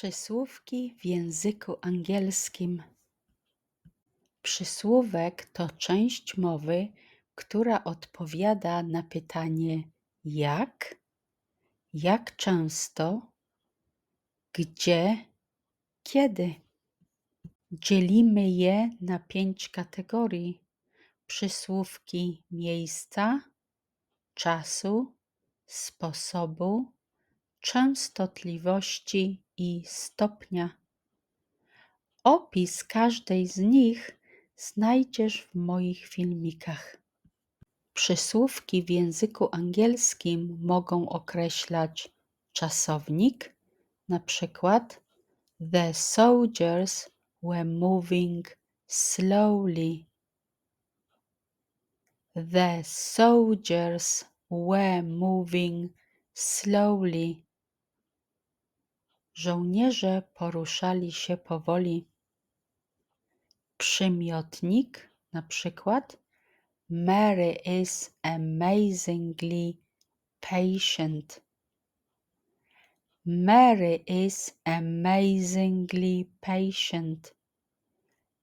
Przysłówki w języku angielskim. Przysłówek to część mowy, która odpowiada na pytanie jak, jak często, gdzie, kiedy. Dzielimy je na pięć kategorii: przysłówki miejsca, czasu, sposobu, częstotliwości i stopnia. Opis każdej z nich znajdziesz w moich filmikach. Przysłówki w języku angielskim mogą określać czasownik, na przykład The soldiers were moving slowly. The soldiers were moving slowly. Żołnierze poruszali się powoli. Przymiotnik, na przykład Mary is amazingly patient. Mary is amazingly patient.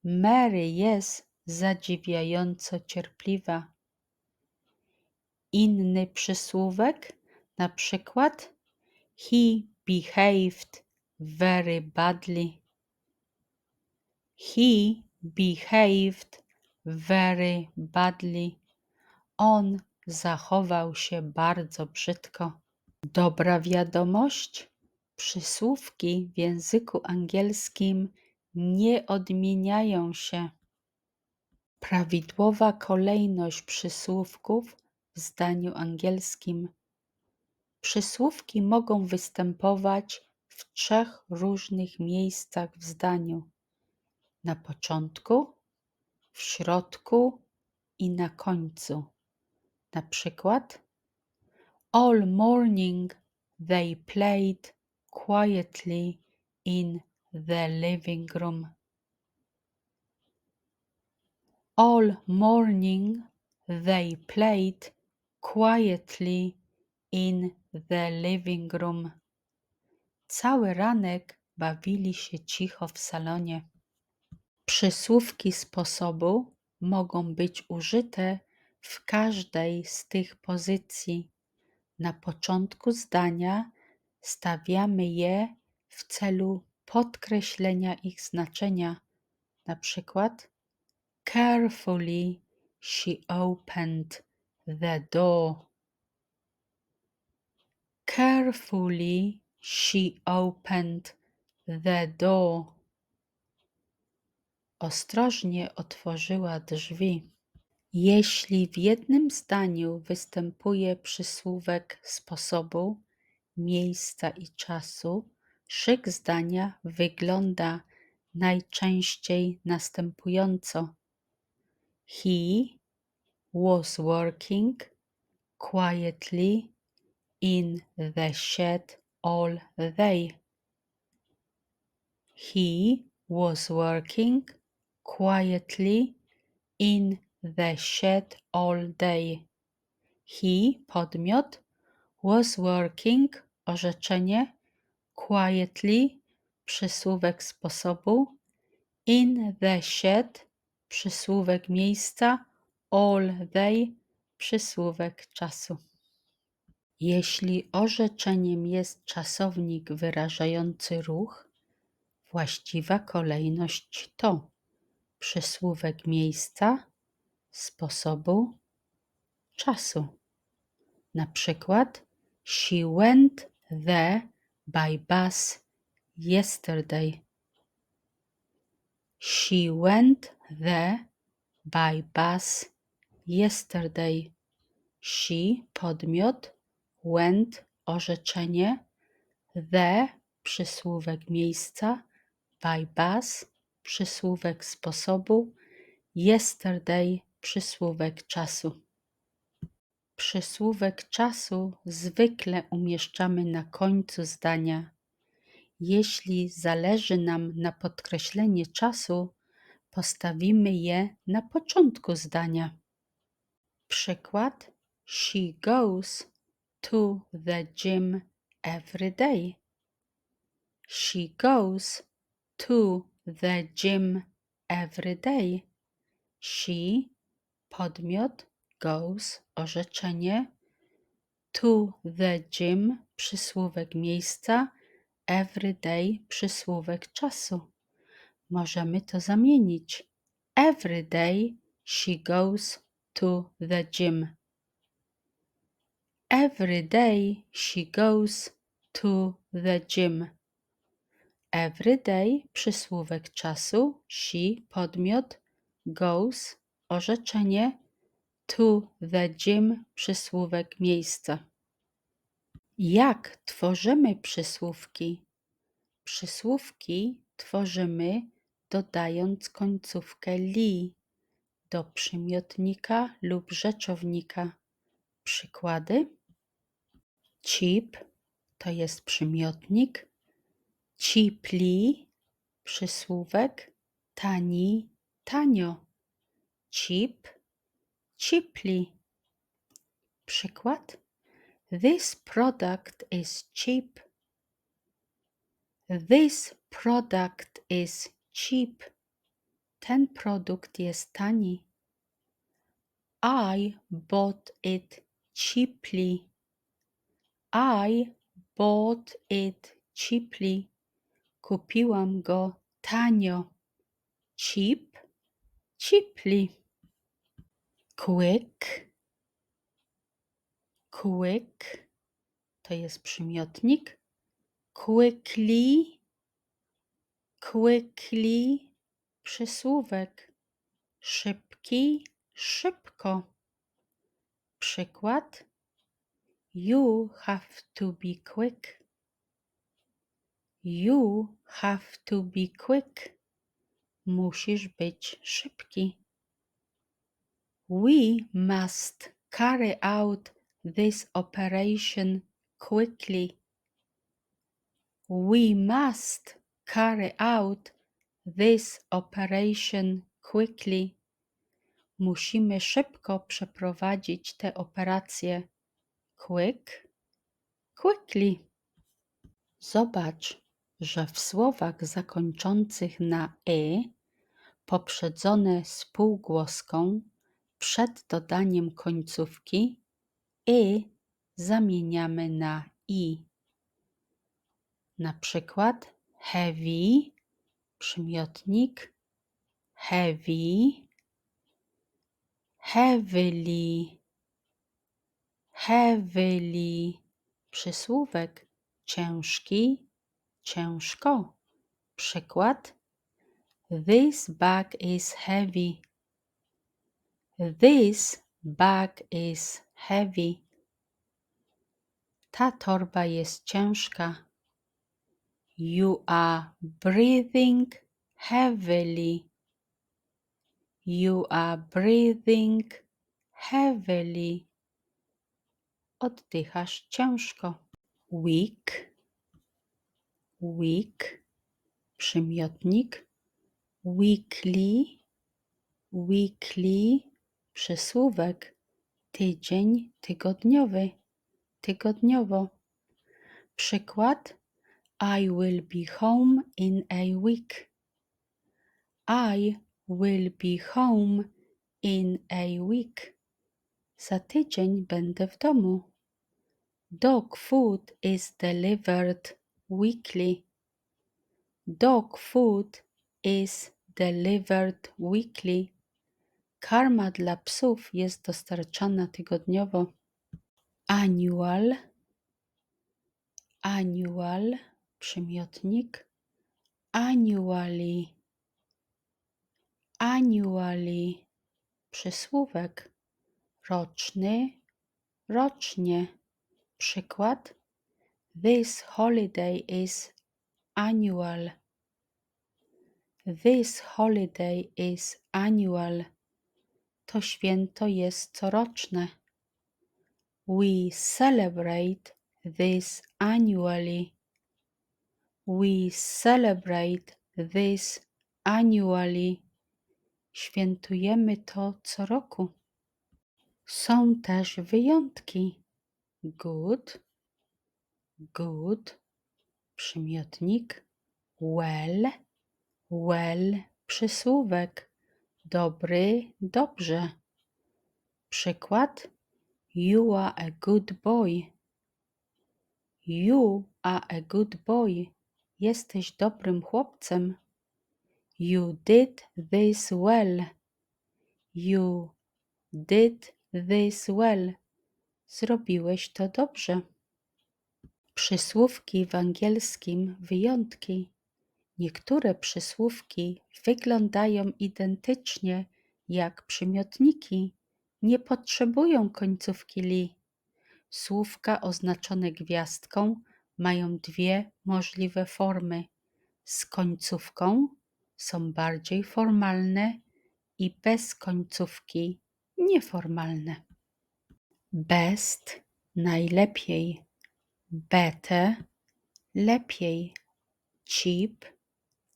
Mary jest zadziwiająco cierpliwa. Inny przysłówek, na przykład He behaved very badly. He behaved very badly. On zachował się bardzo brzydko. Dobra wiadomość: przysłówki w języku angielskim nie odmieniają się. Prawidłowa kolejność przysłówków w zdaniu angielskim. Przysłówki mogą występować w trzech różnych miejscach w zdaniu: na początku, w środku i na końcu. Na przykład All morning they played quietly in the living room. All morning they played quietly in the living room. Cały ranek bawili się cicho w salonie. Przysłówki sposobu mogą być użyte w każdej z tych pozycji. Na początku zdania stawiamy je w celu podkreślenia ich znaczenia. Na przykład Carefully she opened the door. Carefully she opened the door. Ostrożnie otworzyła drzwi. Jeśli w jednym zdaniu występuje przysłówek sposobu, miejsca i czasu, szyk zdania wygląda najczęściej następująco: He was working quietly in the shed all day. He was working quietly in the shed all day. He, podmiot, was working, orzeczenie, quietly, przysłówek sposobu, in the shed, przysłówek miejsca, all day, przysłówek czasu. Jeśli orzeczeniem jest czasownik wyrażający ruch, właściwa kolejność to przysłówek miejsca, sposobu, czasu. Na przykład She went there by bus yesterday. She went there by bus yesterday. She podmiot, went orzeczenie, the przysłówek miejsca, by bus przysłówek sposobu, yesterday przysłówek czasu. Przysłówek czasu zwykle umieszczamy na końcu zdania. Jeśli zależy nam na podkreślenie czasu, postawimy je na początku zdania. Przykład: She goes to the gym every day. She goes to the gym every day. She, podmiot, goes, orzeczenie. To the gym, przysłówek miejsca. Every day, przysłówek czasu. Możemy to zamienić. Every day she goes to the gym. Every day she goes to the gym. Every day przysłówek czasu, she podmiot, goes orzeczenie, to the gym przysłówek miejsca. Jak tworzymy przysłówki? Przysłówki tworzymy dodając końcówkę li do przymiotnika lub rzeczownika. Przykłady: cheap to jest przymiotnik, cheaply przysłówek, tani, tanio. Cheap, cheaply. Przykład: This product is cheap. This product is cheap. Ten produkt jest tani. I bought it cheaply. I bought it cheaply. Kupiłam go tanio. Cheap, cheaply. Quick, quick to jest przymiotnik. Quickly, quickly przysłówek. Szybki, szybko. Przykład. You have to be quick. You have to be quick. Musisz być szybki. We must carry out this operation quickly. We must carry out this operation quickly. Musimy szybko przeprowadzić tę operację. Quick, quickly. Zobacz, że w słowach zakończących na y, poprzedzone spółgłoską, przed dodaniem końcówki y zamieniamy na i. Na przykład heavy, przymiotnik heavy, heavily, heavily, przysłówek ciężki, ciężko. Przykład This bag is heavy. This bag is heavy. Ta torba jest ciężka. You are breathing heavily. You are breathing heavily. Oddychasz ciężko. Weak, weak, przymiotnik. Weekly, weekly, przysłówek. Tydzień, tygodniowy, tygodniowo. Przykład. I will be home in a week. I will be home in a week. Za tydzień będę w domu. Dog food is delivered weekly. Dog food is delivered weekly. Karma dla psów jest dostarczana tygodniowo. Annual. Annual. Przymiotnik. Annually. Annually. Przysłówek. Roczny. Rocznie. Przykład. This holiday is annual. This holiday is annual. To święto jest coroczne. We celebrate this annually. We celebrate this annually. Świętujemy to co roku. Są też wyjątki. Good, good, przymiotnik well, well, przysłówek dobry, dobrze. Przykład You are a good boy. You are a good boy. Jesteś dobrym chłopcem. You did this well. You did this well. Zrobiłeś to dobrze. Przysłówki w angielskim wyjątki. Niektóre przysłówki wyglądają identycznie jak przymiotniki. Nie potrzebują końcówki li. Słówka oznaczone gwiazdką mają dwie możliwe formy. Z końcówką są bardziej formalne i bez końcówki nieformalne. Best najlepiej, better lepiej, cheap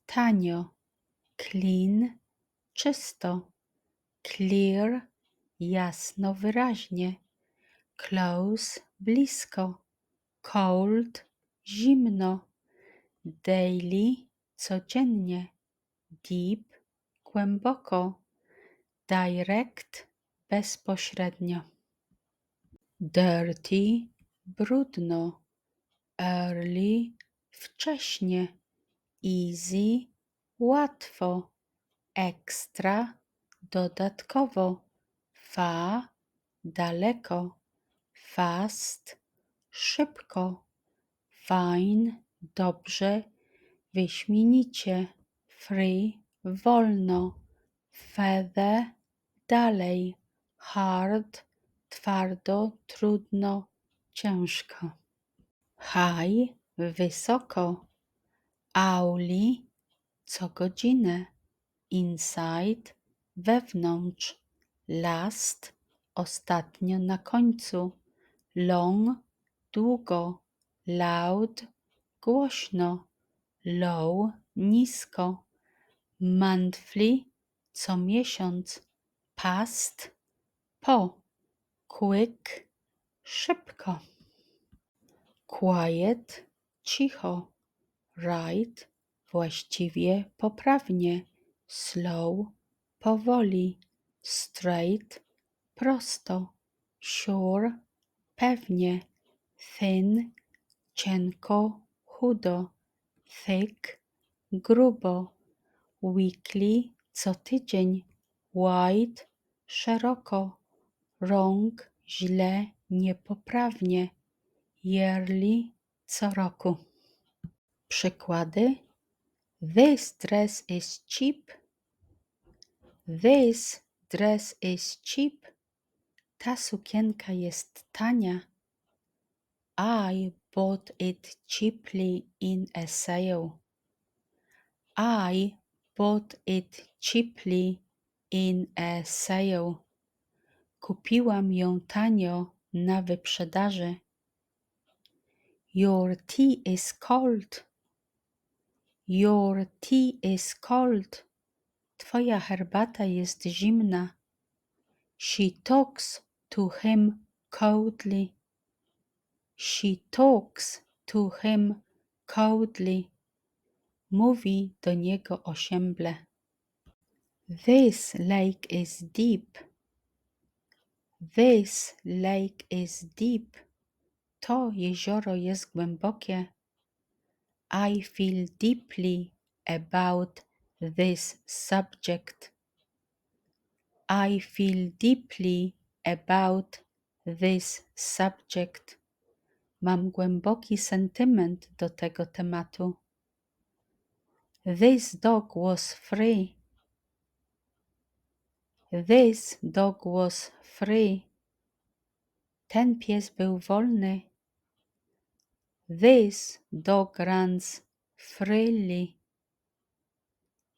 tanio, clean czysto, clear jasno wyraźnie, close blisko, cold zimno, daily codziennie, deep głęboko, direct bezpośrednio. Dirty brudno, early wcześnie, easy łatwo, extra dodatkowo, far daleko, fast szybko, fine dobrze, wyśmienicie, free wolno, further dalej, hard twardo, trudno, ciężko. High wysoko, auli co godzinę, inside wewnątrz, last ostatnio na końcu, long długo, loud głośno, low nisko, monthly co miesiąc, past po, quick szybko, quiet cicho, right właściwie poprawnie, slow powoli, straight prosto, sure pewnie, thin cienko chudo, thick grubo, weekly co tydzień, wide szeroko, wrong źle niepoprawnie, yearly co roku. Przykłady This dress is cheap. This dress is cheap. Ta sukienka jest tania. I bought it cheaply in a sale. I bought it cheaply in a sale. Kupiłam ją tanio na wyprzedaży. Your tea is cold. Your tea is cold. Twoja herbata jest zimna. She talks to him coldly. She talks to him coldly. Mówi do niego osiemble. This lake is deep. This lake is deep. To jezioro jest głębokie. I feel deeply about this subject. I feel deeply about this subject. Mam głęboki sentyment do tego tematu. This dog was free. This dog was free. Ten pies był wolny. This dog runs freely.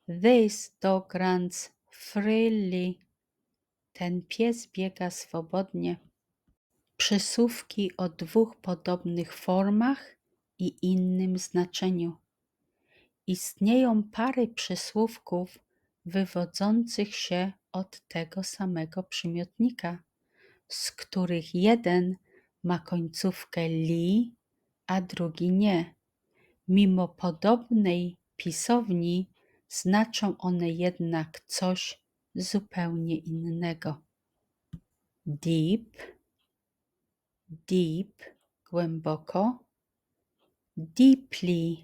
This dog runs freely. Ten pies biega swobodnie. Przysłówki o dwóch podobnych formach i innym znaczeniu. Istnieją pary przysłówków wywodzących się od tego samego przymiotnika, z których jeden ma końcówkę li, a drugi nie. Mimo podobnej pisowni znaczą one jednak coś zupełnie innego. Deep, deep, głęboko. Deeply,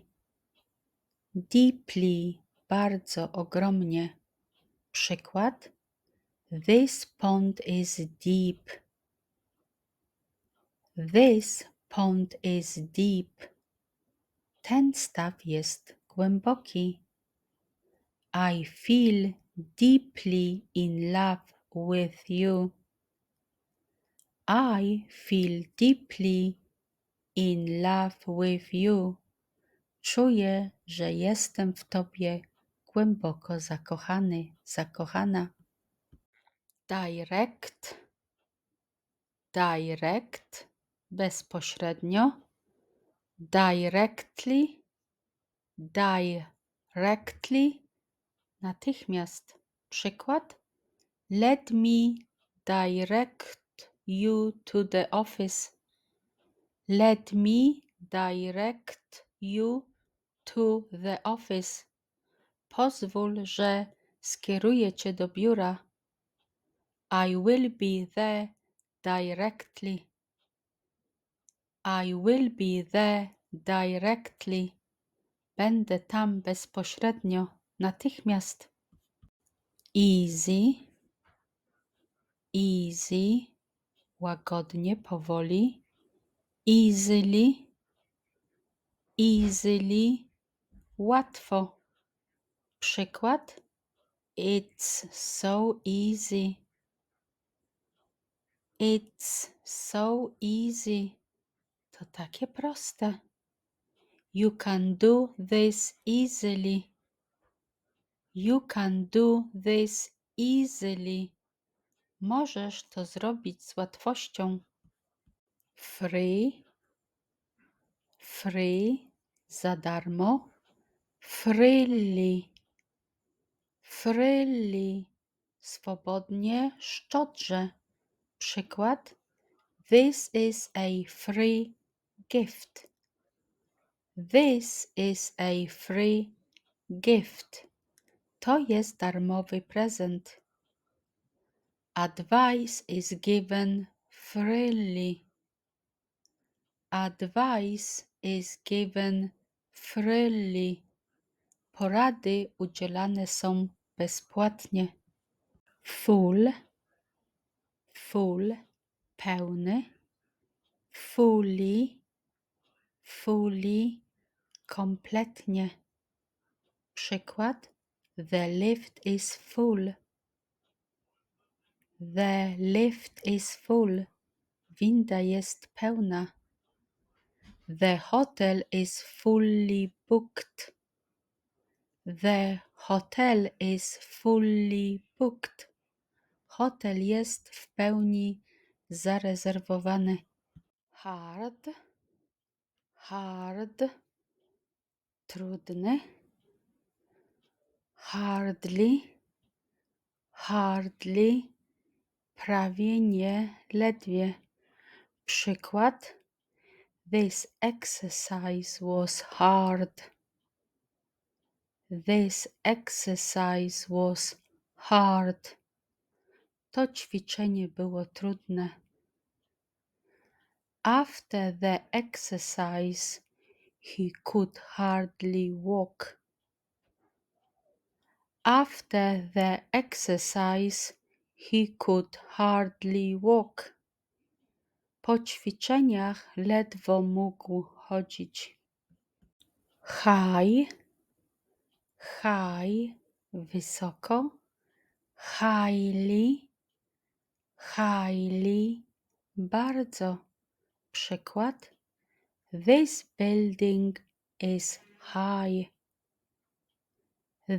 deeply, bardzo ogromnie. Przykład. This pond is deep. This pond is deep. Ten staw jest głęboki. I feel deeply in love with you. I feel deeply in love with you. Czuję, że jestem w tobie głęboko zakochany, zakochana. Direct, direct, bezpośrednio. Directly, directly, natychmiast. Przykład. Let me direct you to the office. Let me direct you to the office. Pozwól, że skieruję cię do biura. I will be there directly. I will be there directly. Będę tam bezpośrednio, natychmiast. Easy, easy, łagodnie, powoli. Easily, easily, łatwo. Przykład. It's so easy. It's so easy. To takie proste. You can do this easily. You can do this easily. Możesz to zrobić z łatwością. Free, free, za darmo. Freely, freely, swobodnie, szczodrze. Przykład. This is a free gift. This is a free gift. To jest darmowy prezent. Advice is given freely. Advice is given freely. Porady udzielane są bezpłatnie. Full, full, pełny. Fully, fully, kompletnie. Przykład. The lift is full. The lift is full. Winda jest pełna. The hotel is fully booked. The hotel is fully booked. Hotel jest w pełni zarezerwowany. Hard, hard, trudny. Hardly, hardly, prawie nie, ledwie. Przykład. This exercise was hard. This exercise was hard. To ćwiczenie było trudne. After the exercise, he could hardly walk. After the exercise, he could hardly walk. Po ćwiczeniach ledwo mógł chodzić. High, high, wysoko. Highly, highly, bardzo. Przykład. This building is high.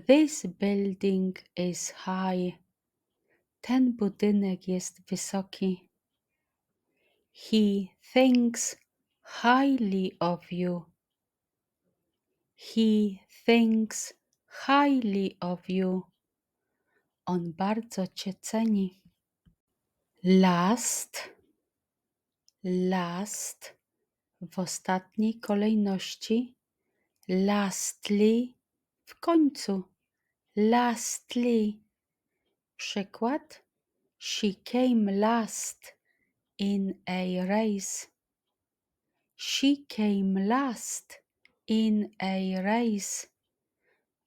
This building is high. Ten budynek jest wysoki. He thinks highly of you. He thinks highly of you. On bardzo cię ceni. Last, last, w ostatniej kolejności. lastly w końcu. Lastly. Przykład. She came last in a race. She came last in a race.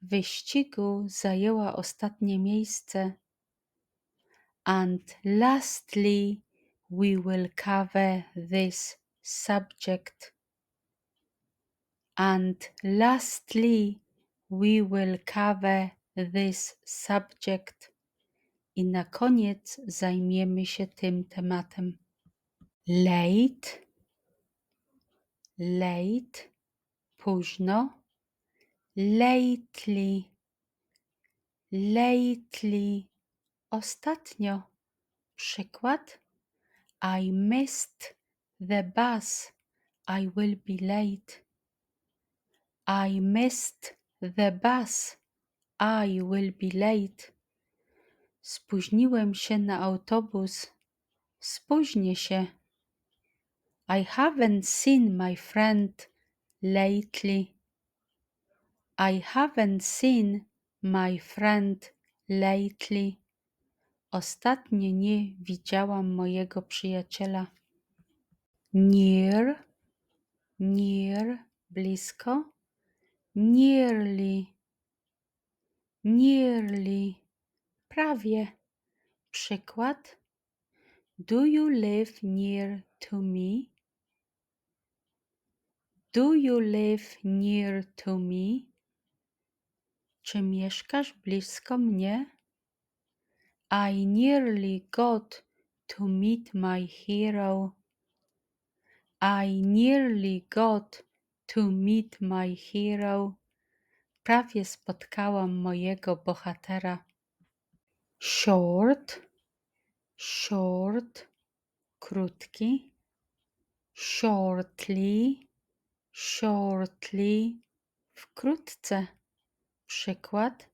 W wyścigu zajęła ostatnie miejsce. And lastly, we will cover this subject. And lastly, we will cover this subject. I na koniec zajmiemy się tym tematem. Late, late, późno. Lately, lately, ostatnio. Przykład. I missed the bus. I will be late. I missed the bus. I will be late. Spóźniłem się na autobus. Spóźnię się. I haven't seen my friend lately. I haven't seen my friend lately. Ostatnio nie widziałam mojego przyjaciela. Near, near, blisko. Nearly, nearly, prawie. Przykład. Do you live near to me? Do you live near to me? Czy mieszkasz blisko mnie? I nearly got to meet my hero. I nearly got to meet my hero. Prawie spotkałam mojego bohatera. Short, short, krótki. Shortly, shortly, wkrótce. Przykład.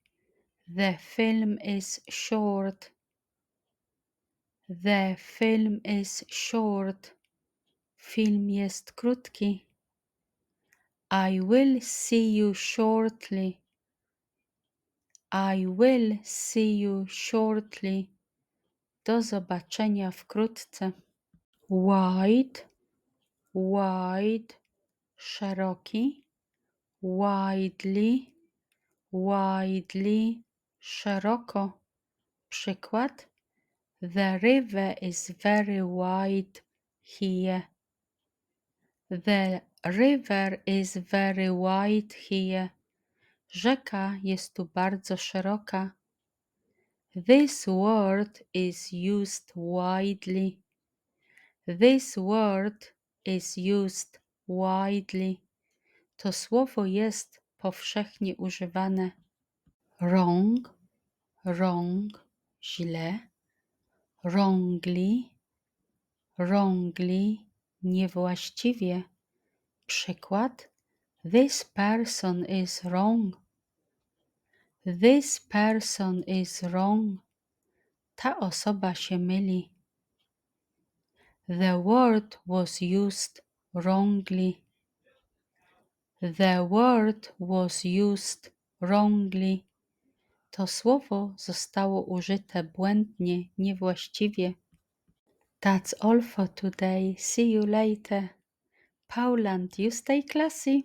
The film is short. The film is short. Film jest krótki. I will see you shortly. I will see you shortly. Do zobaczenia wkrótce. Wide, wide, szeroki. Widely, widely, szeroko. Przykład. The river is very wide here. The river is very wide here. Rzeka jest tu bardzo szeroka. This word is used widely. This word is used widely. To słowo jest powszechnie używane. Wrong, wrong, źle. Wrongly, wrongly, niewłaściwie. Przykład. This person is wrong. This person is wrong. Ta osoba się myli. The word was used wrongly. The word was used wrongly. To słowo zostało użyte błędnie, niewłaściwie. That's all for today. See you later. Pauland, you stay classy.